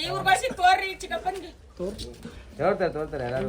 ಇವ್ರ ಭಾಷೆ ತೋರ್ರಿ ಚಿಕ್ಕಪ್ಪನ್ಗೆ. ತೋರ್ತಾರೆ ತೋರ್ತಾರೆ ಎಲ್ಲಾರು.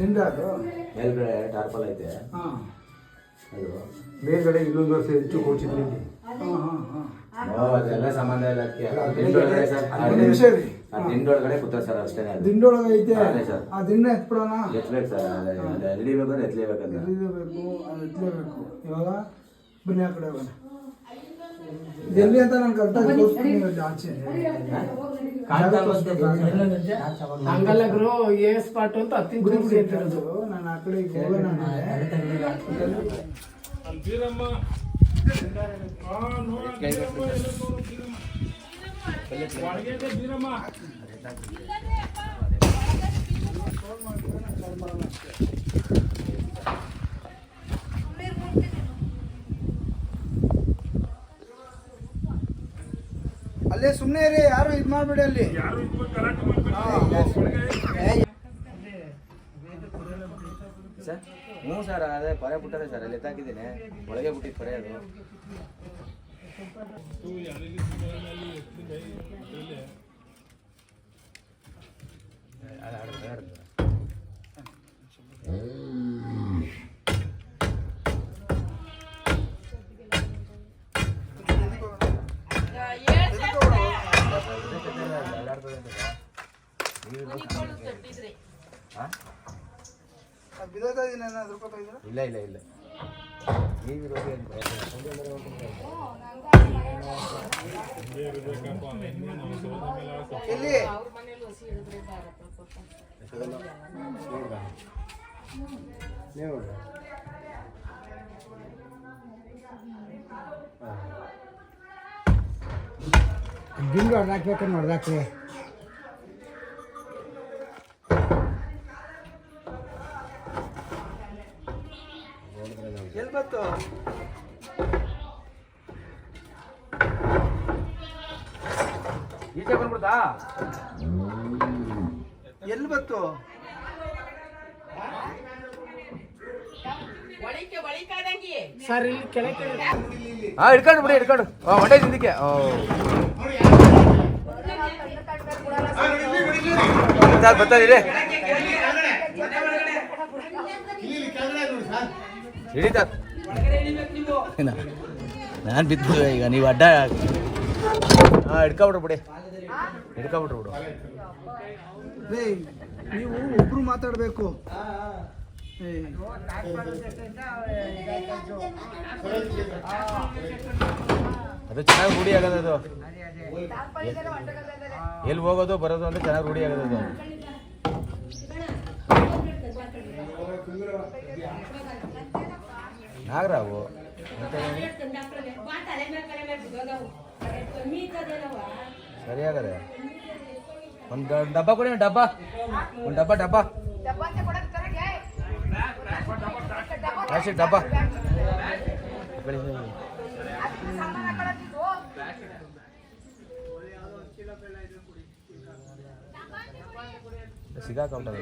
ಅದು? ಮೇಲ್ಗಡೆ ಟಾರ್ಪಲ್ ಐತೆ. ಹಾಂ. ಅದು. ಮೇಲ್ಗಡೆ ಇನ್ನೊಂದು ವರ್ಷ ಹೆಚ್ಚು ಕೋಚಿದ್ರಿ ಹಾಂ ಹಾಂ ಹಾಂ. ಓ, ಅದೆಲ್ಲ ಸಂಬಂಧ ಇಲ್ಲ ಅದಕ್ಕೆ. ದಿಂಡೊಳಗಡೆ ಸರ್ ದಿಂಡೊಳಗಡೆ ಕೂತಾರೆ ಸರ್ ಅದು. ದಿಂಡೊಳಗೆ ಐತೆ. ಅದೇ ಸರ್. ಆ ದಿನ ಎತ್ಬಿಡೋಣ. ಎತ್ಬೇಕು ಸರ್ ಅದೇ ಅದೇ. ಅದು ಎತ್ತಲೇಬೇಕು ಇವಾಗ ಬನ್ನಿ ಆ ಕಡೆ ಹೋಗೋಣ ಎಲ್ಲಿ ಅಂತ ನಾನು ಕರೆಕ್ಟಾಗಿ ಇಲ್ಲಿ ಆಚೆ ಹಂಗಲ್ಲ ಗುರು ಎ ಸ್ಪಾಟ್ ಅಂತ ಹತ್ತಿನ ಅಂತಿರೋದು ಇರೋದು ನಾನು ಆ ಕಡೆ ಹೋಗೋಣ ನಾಳೆ. ಅಲ್ಲೇ ಸುಮ್ಮನೆ ಇರಿ ಯಾರು ಇದು ಮಾಡಬೇಡಿ ಅಲ್ಲಿ. ಸರ್ ಹ್ಞೂ ಸರ್ ಅದೇ ಪೊರೆ ಬಿಟ್ಟದೆ ಸರ್ ಅಲ್ಲಿ ಎತ್ತಾಕಿದ್ದೀನಿ. ಒಳಗೆ ಬಿಟ್ಟಿದ್ದು ಪೊರೆ ಅದು. ಹಾಂ ಬಿದ್ದೋಗ್ತಾ ಇದೀನಿ ಇಲ್ಲ ಇಲ್ಲ ಇಲ್ಲ. ನೀವಿರೋದು ಎಲ್ಲಿ ಬಾರಪ್ಪ ಹೊಡ್ದಾಕ್ಬೇಕು ನೋಡ್ದಾಕ್ರಿ ಎಲ್ಲಿ ಬತ್ತು ಈಚೆ ಬಂದ್ಬಿಡ್ತಾ? ಎಲ್ಲಿ ಒಳಿಕಾದಂಗೆ ಸರ್ ಇಲ್ಲಿ ಕೆಳಗೆ ಹಾಂ ಹಿಡ್ಕೊಂಡು ಬಿಡಿ ಹಿಡ್ಕೊಂಡು. ಹಾಂ ಹೊಟ್ಟೆ ಹಿಂದಕ್ಕೆ ಸರ್, ಬರ್ತಾ ಹಿಡಿ ಹಿಡಿತಾ ನಾನು ಬಿದ್ದು ಈಗ ನೀವು ಅಡ್ಡ ಹಾಂ ಹಿಡ್ಕೊಬಿಟ್ರು ಬಿಡಿ. ಹಿಡ್ಕೊಬಿಟ್ರು ಬಿಡು. ನೀವು ಒಬ್ರು ಮಾತಾಡಬೇಕು. ಅದು ಚೆನ್ನಾಗಿ ರೂಢಿ ಆಗದ ಅದು. ಎಲ್ಲಿ ಹೋಗೋದು, ಬರೋದು ಅಂತ ಚೆನ್ನಾಗಿ ರೂಢಿ ಆಗದ ಅದು. ನಾಗರಾವು. ಸರಿಯಾಗದೆ. ಒಂದು ಡಬ್ಬ ಕೊಡಿ, ಒಂದು ಡಬ್ಬ. ಒಂದು ಡಬ್ಬ ಡಬ್ಬ. ಡಬ್ಬ. ಸಿಗಾಕೊಂಡದ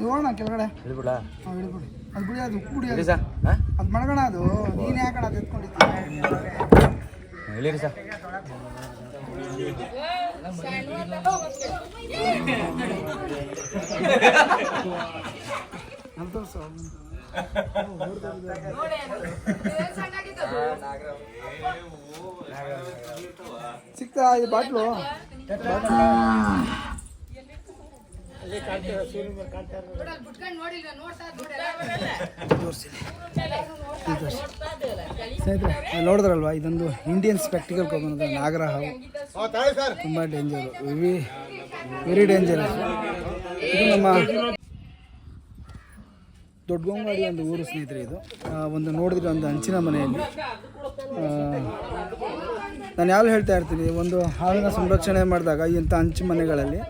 ನೋಡೋಣ ಕೆಳಗಡೆ. ಹಿಡ್ಬಿಡ್ಲಾ ಹಾಂ ಹಿಡ್ಬಿಡಿ ಅದು ಬಿಡಿ ಅದು ಕೂಡಿ ಅದು. ಸರ್ ಅದು ಮಣಗಣ ಅದು. ನೀನು ಯಾಕಣ ಅದು ಎತ್ಕೊಂಡಿದ್ದೀನಿ ಹೇಳಿರಿ ಸರ್ ಸಿಕ್ತಾ ಈ ಬಾಟ್ಲು? ನೋಡಿದ್ರಲ್ವಾ ಇದೊಂದು ಇಂಡಿಯನ್ ಸ್ಪೆಕ್ಟಿಕಲ್ ಕೊಬ್ಬನದು ನಾಗರ ಹಾವು ತುಂಬ ಡೇಂಜರು ವೆರಿ ವೆರಿ ಡೇಂಜರಸ್ ಇದು ನಮ್ಮ ದೊಡ್ಡಗೊಂಗಾಡಿ ಒಂದು ಊರು ಸ್ನೇಹಿತರೆ ಇದು. ಒಂದು ನೋಡಿದ್ರೆ ಒಂದು ಹಂಚಿನ ಮನೆಯಲ್ಲಿ. ನಾನು ಯಾವಾಗ ಹೇಳ್ತಾ ಇರ್ತೀನಿ, ಒಂದು ಹಾವಿನ ಸಂರಕ್ಷಣೆ ಮಾಡಿದಾಗ ಇಂಥ ಹಂಚು ಮನೆಗಳಲ್ಲಿ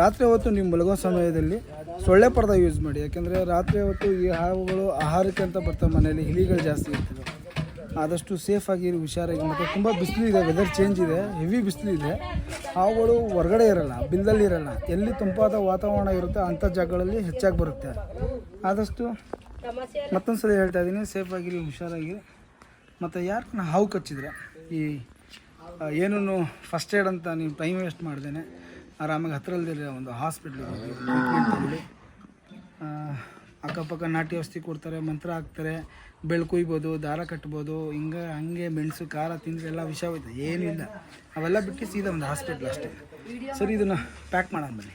ರಾತ್ರಿ ಹೊತ್ತು ನೀವು ಮಲಗೋ ಸಮಯದಲ್ಲಿ ಸೊಳ್ಳೆ ಪರ್ದ ಯೂಸ್ ಮಾಡಿ. ಯಾಕೆಂದರೆ ರಾತ್ರಿ ಹೊತ್ತು ಈ ಹಾವುಗಳು ಆಹಾರಕ್ಕೆ ಅಂತ ಬರ್ತವೆ ಮನೆಯಲ್ಲಿ ಹಿಲಿಗಳು ಜಾಸ್ತಿ ಇರ್ತವೆ. ಆದಷ್ಟು ಸೇಫಾಗಿ ಹುಷಾರಾಗಿ ಮತ್ತು ತುಂಬ ಬಿಸಿಲು ಇದೆ ವೆದರ್ ಚೇಂಜ್ ಇದೆ ಹೆವಿ ಬಿಸಿಲು ಇದೆ. ಹಾವುಗಳು ಹೊರಗಡೆ ಇರಲ್ಲ, ಬಿಲ್ದಲ್ಲಿ ಇರಲ್ಲ. ಎಲ್ಲಿ ತಂಪಾದ ವಾತಾವರಣ ಇರುತ್ತೆ ಅಂಥ ಜಾಗಗಳಲ್ಲಿ ಹೆಚ್ಚಾಗಿ ಬರುತ್ತೆ. ಆದಷ್ಟು ಮತ್ತೊಂದು ಸಲ ಹೇಳ್ತಾ ಇದ್ದೀನಿ ಸೇಫಾಗಿರಿ ಹುಷಾರಾಗಿರಿ ಮತ್ತು ಯಾರನ್ನ ಹಾವು ಕಚ್ಚಿದ್ರೆ? ಈ ಏನೂ ಫಸ್ಟ್ ಏಡ್ ಅಂತ ನೀವು ಟೈಮ್ ವೇಸ್ಟ್ ಮಾಡ್ದೇನೆ, ಆರಾಮಾಗಿ ಹತ್ತಿರಲ್ದಿರೋ ಒಂದು ಹಾಸ್ಪಿಟ್ಲಿಗೆ ಹೋಗಿ ಟ್ರೀಟ್ಮೆಂಟ್ ತಗೊಳ್ಳಿ ಅಕ್ಕಪಕ್ಕ ನಾಟಿ ಔಷಧಿ ಕೊಡ್ತಾರೆ, ಮಂತ್ರ ಹಾಕ್ತಾರೆ, ಬೆಳ್ ಕುಯ್ಬೋದು, ದಾರ ಕಟ್ಬೋದು, ಹಿಂಗೆ ಹಂಗೆ ಮೆಣಸು, ಖಾರ ತಿಂದರೆ ಎಲ್ಲ ವಿಷ ಹೋಯ್ತು ಏನಿಲ್ಲ ಅವೆಲ್ಲ ಬಿಟ್ಟು ಸೀದಾ ಒಂದು ಹಾಸ್ಪಿಟ್ಲ್ ಅಷ್ಟೇ. ಸರಿ, ಇದನ್ನು ಪ್ಯಾಕ್ ಮಾಡೋಣ ಬನ್ನಿ.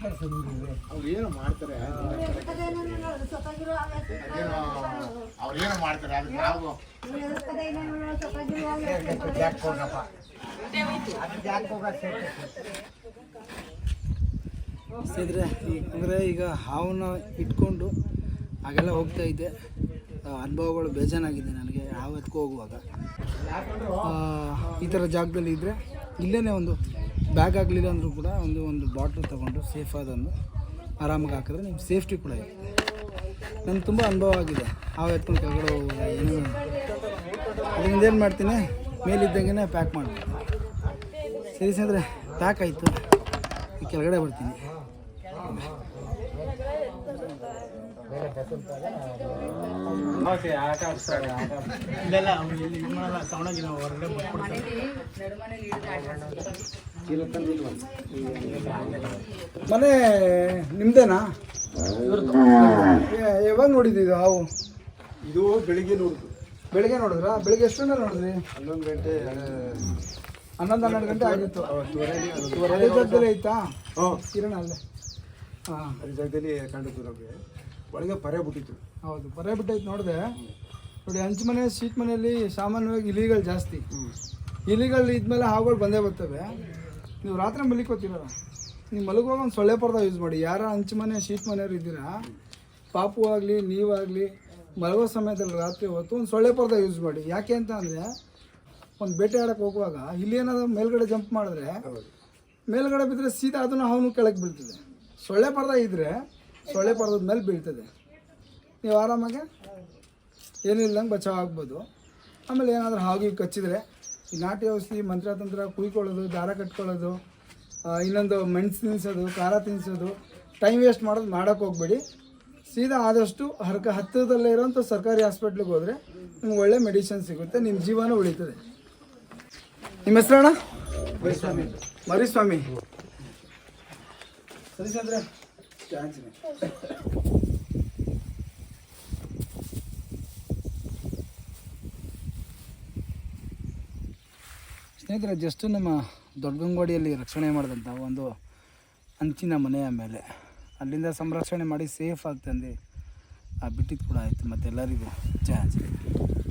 ಭಾಷೆ ಸರ್ ಅವ್ರೇನು ಮಾಡ್ತಾರೆ ಮಾಡ್ತಾರೆ. ಅದು ನಾವು ಈಗ ಹಾವನ್ನ ಇಟ್ಕೊಂಡು ಹಾಗೆಲ್ಲ ಹೋಗ್ತಾ ಇದ್ದೆ. ಅನುಭವಗಳು ಬೇಜಾನಾಗಿದೆ ನನಗೆ ಹಾವು ಎತ್ಕೊ ಹೋಗುವಾಗ ಈ ಥರ ಜಾಗದಲ್ಲಿ ಇದ್ದರೆ ಇಲ್ಲೇ ಒಂದು ಬ್ಯಾಗ್ ಆಗಲಿಲ್ಲ ಅಂದರೂ ಕೂಡ ಒಂದು ಒಂದು ಬಾಟ್ಲ್ ತೊಗೊಂಡು ಸೇಫ್ ಆದೊಂದು ಆರಾಮಾಗಿ ಹಾಕಿದ್ರೆ ನಿಮ್ಮ ಸೇಫ್ಟಿ ಕೂಡ ಇದೆ. ನನಗೆ ತುಂಬ ಅನುಭವ ಆಗಿದೆ. ಹಾವು ಎತ್ಕೊಂಡು ಕೆಳಗಡೆ ಅದರಿಂದ ಏನು ಮಾಡ್ತೀನಿ? ಮೇಲಿದ್ದಂಗೆ ಪ್ಯಾಕ್ ಮಾಡ್ತೀನಿ. ಸರಿ ಸ್ನೇಹಿತರೆ ಪ್ಯಾಕ್ ಆಯಿತು. ಕೆಳಗಡೆ ಬರ್ತೀನಿ. ಮನೆ ನಿಮ್ದೇನಾ? ಯಾವಾಗ ನೋಡಿದ್ದು ಇದು ಹಾವು? ಇದು ಬೆಳಿಗ್ಗೆ ನೋಡುದು ಬೆಳಿಗ್ಗೆ ನೋಡಿದ್ರಾ? ಬೆಳಿಗ್ಗೆ ಎಷ್ಟು ನೋಡಿದ್ರಿ? ಹನ್ನೊಂದು ಗಂಟೆ ಹನ್ನೊಂದು ಹನ್ನೆರಡು ಗಂಟೆ ಆಗಿತ್ತು. ಅದೇ ಜಾಗದಲ್ಲಿ ಐತಾ ಹಾಂ ಕಿರಣ ಅಲ್ಲೇ. ಹಾಂ. ಅದೇ ಜಾಗದಲ್ಲಿ ಕಂಡಿದ್ದು ನಮಗೆ ಒಳಗೆ ಪರೇ ಬಿಟ್ಟಿತ್ತು. ಹೌದು ಪರೇ ಬಿಟ್ಟೈತೆ ನೋಡಿದೆ. ನೋಡಿ ಹಂಚು ಮನೆ ಸೀಟ್ ಮನೆಯಲ್ಲಿ ಸಾಮಾನ್ಯವಾಗಿ ಇಲಿಗಳು ಜಾಸ್ತಿ. ಇಲಿಗಳು ಇದ್ಮೇಲೆ ಹಾವುಗಳು ಬಂದೇ ಬರ್ತವೆ. ನೀವು ರಾತ್ರಿ ಮಲಿಕೋತೀರಲ್ಲ ನೀವು ಮಲಗುವಾಗ ಒಂದು ಸೊಳ್ಳೆ ಪರ್ದ ಯೂಸ್ ಮಾಡಿ. ಯಾರ ಹಂಚು ಮನೆ ಶೀಟ್ ಮನೆಯವ್ರು ಇದ್ದೀರಾ? ಪಾಪು ಆಗಲಿ ನೀವಾಗಲಿ ಮಲಗೋ ಸಮಯದಲ್ಲಿ ರಾತ್ರಿ ಹೊತ್ತು ಒಂದು ಸೊಳ್ಳೆ ಪರ್ದ ಯೂಸ್ ಮಾಡಿ. ಯಾಕೆ ಅಂತ ಅಂದರೆ ಒಂದು ಬೇಟೆ ಆಡಕ್ಕೆ ಹೋಗುವಾಗ ಇಲ್ಲಿ ಏನಾದರೂ ಮೇಲ್ಗಡೆ ಜಂಪ್ ಮಾಡಿದ್ರೆ ಮೇಲ್ಗಡೆ ಬಿದ್ದರೆ ಸೀದಾ ಅದನ್ನು ಅವನು ಕೆಳಗೆ ಬೀಳ್ತದೆ. ಸೊಳ್ಳೆ ಪರ್ದ ಇದ್ದರೆ ಸೊಳ್ಳೆ ಪರ್ದದ ಮೇಲೆ ಬೀಳ್ತದೆ. ನೀವು ಆರಾಮಾಗೆ? ಏನೂ ಇಲ್ದಂಗೆ ಬಚಾವ್ ಆಗ್ಬೋದು. ಆಮೇಲೆ ಏನಾದರೂ ಹಾಗೆ ಕಚ್ಚಿದ್ರೆ ಈ ನಾಟಿ ಔಷಧಿ ಮಂತ್ರತಂತ್ರ ಕುಯ್ಕೊಳ್ಳೋದು ದಾರ ಕಟ್ಕೊಳ್ಳೋದು ಇನ್ನೊಂದು ಮೆಣಸು ತಿನ್ನಿಸೋದು ಖಾರ ತಿನ್ನಿಸೋದು ಟೈಮ್ ವೇಸ್ಟ್ ಮಾಡೋದು ಮಾಡೋಕ್ಕೆ ಹೋಗ್ಬೇಡಿ. ಸೀದಾ ಆದಷ್ಟು ಹರ್ಕ ಹತ್ತಿರದಲ್ಲೇ ಇರೋಂಥ ಸರ್ಕಾರಿ ಹಾಸ್ಪಿಟ್ಲಿಗೆ ಹೋದರೆ ನಿಮ್ಗೆ ಒಳ್ಳೆ ಮೆಡಿಸಿನ್ ಸಿಗುತ್ತೆ ನಿಮ್ಮ ಜೀವನ ಉಳಿತದೆ. ನಿಮ್ಮ ಹೆಸರಣ್ಣ? ಮರಿಸ್ವಾಮಿ. ಸರಿ ಚಂದ್ರೆ ಸ್ನೇಹಿತರೆ ಜಸ್ಟ್ ನಮ್ಮ ದೊಡ್ಡಗಂಗೋಡಿಯಲ್ಲಿ ರಕ್ಷಣೆ ಮಾಡಿದಂಥ ಒಂದು ಅಂಚಿನ ಮನೆಯ ಮೇಲೆ ಅಲ್ಲಿಂದ ಸಂರಕ್ಷಣೆ ಮಾಡಿ ಸೇಫ್ ಆಗ್ತಂದು ಆ ಬಿಟ್ಟಿದ್ದು ಕೂಡ ಆಯಿತು. ಮತ್ತೆಲ್ಲರಿಗೂ ಆಂಜನೇಯ